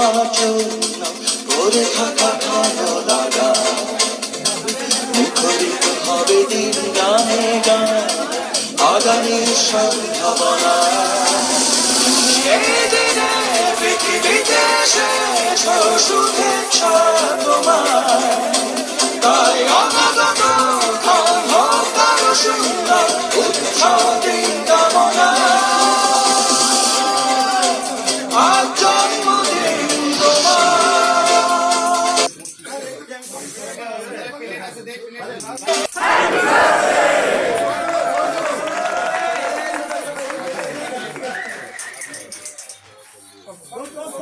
তোমার জন্য করে থাকা ভালো লাগা। মুখরিত হবে দিন গানে গান, আগামী সম্ভাবনা। পৃথিবীতে শেষ শুভেচ্ছা তোমার। Não trouxe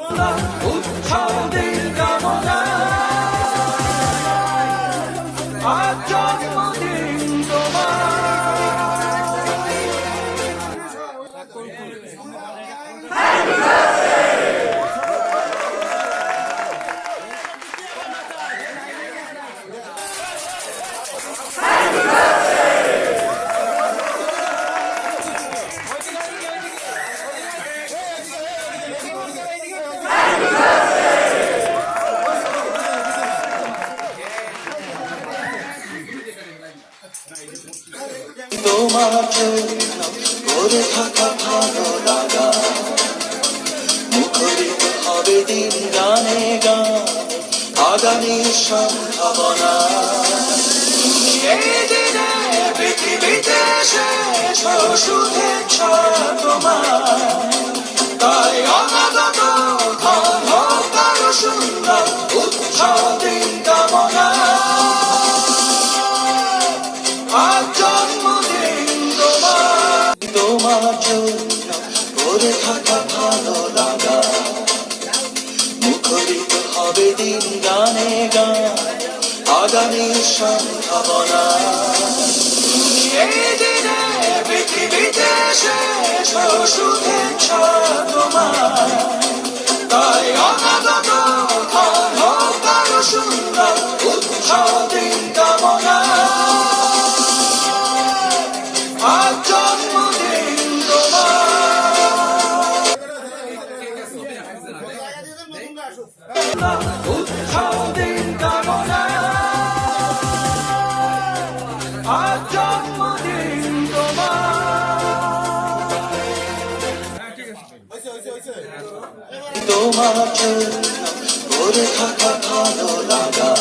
জন্য করে থাকা ভালো লাগা মুখরিত হবে দিন গানে গান। আগামীর সম্ভাবনা। পৃথিবীতে শেষ শুভেচ্ছা তোমার তাই অনাগত দিন গানে গান আগামীর সম্ভাবনা। পৃথিবীতে শেষ শুভেচ্ছা তোমার। তাই অনাগত সুন্দর উৎসব দিন কামনা। আজ জন্মদিন আজ জন্মদিন তোমার তোমার করে থাকা ভালো লাগা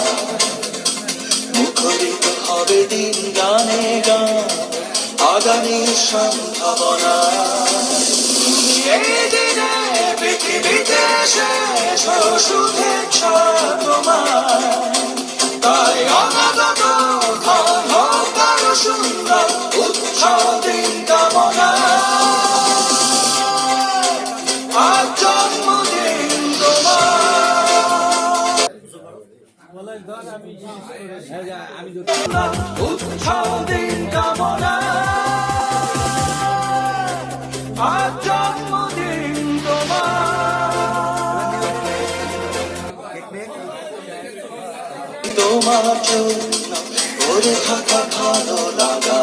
মুখরিত হবে দিন গানে গান আগামীর সম্ভাবনা এই দিনে পৃথিবীতে শেষ শুভেচ্ছা উৎসব দিন তোমার। থাকা ভালো লাগা।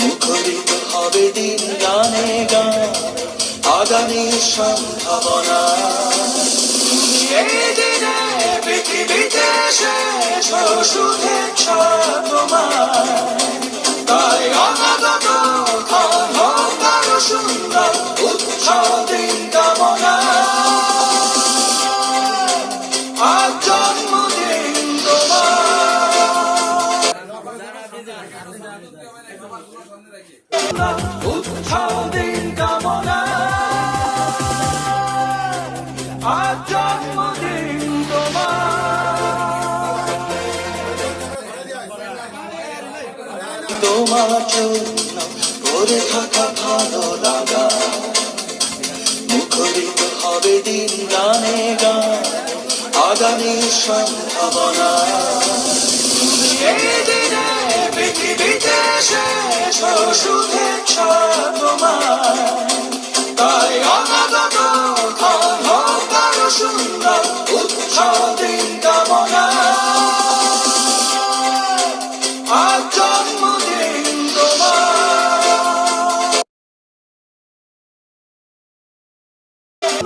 মুখরিত হবে দিন গানে গান আগামীর সম্ভাবনা। শেষ শুভেচ্ছা তোমার তাই অনাগত ক্ষণ সুন্দর উৎসব দিন কামনা উৎসব দিন তোমার জন্য করে থাকা ভালো লাগা মুখরিত হবে দিন গানে গান আগামী সম্ভাবনা পৃথিবীতে শুভেচ্ছা তোমার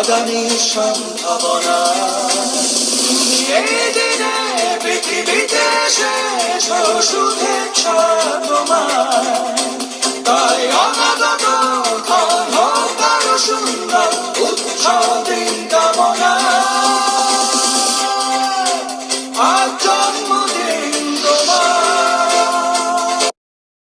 আগামীর সম্ভাবনা এই দিনে পৃথিবীতে শেষ শুভেচ্ছা তোমার তাই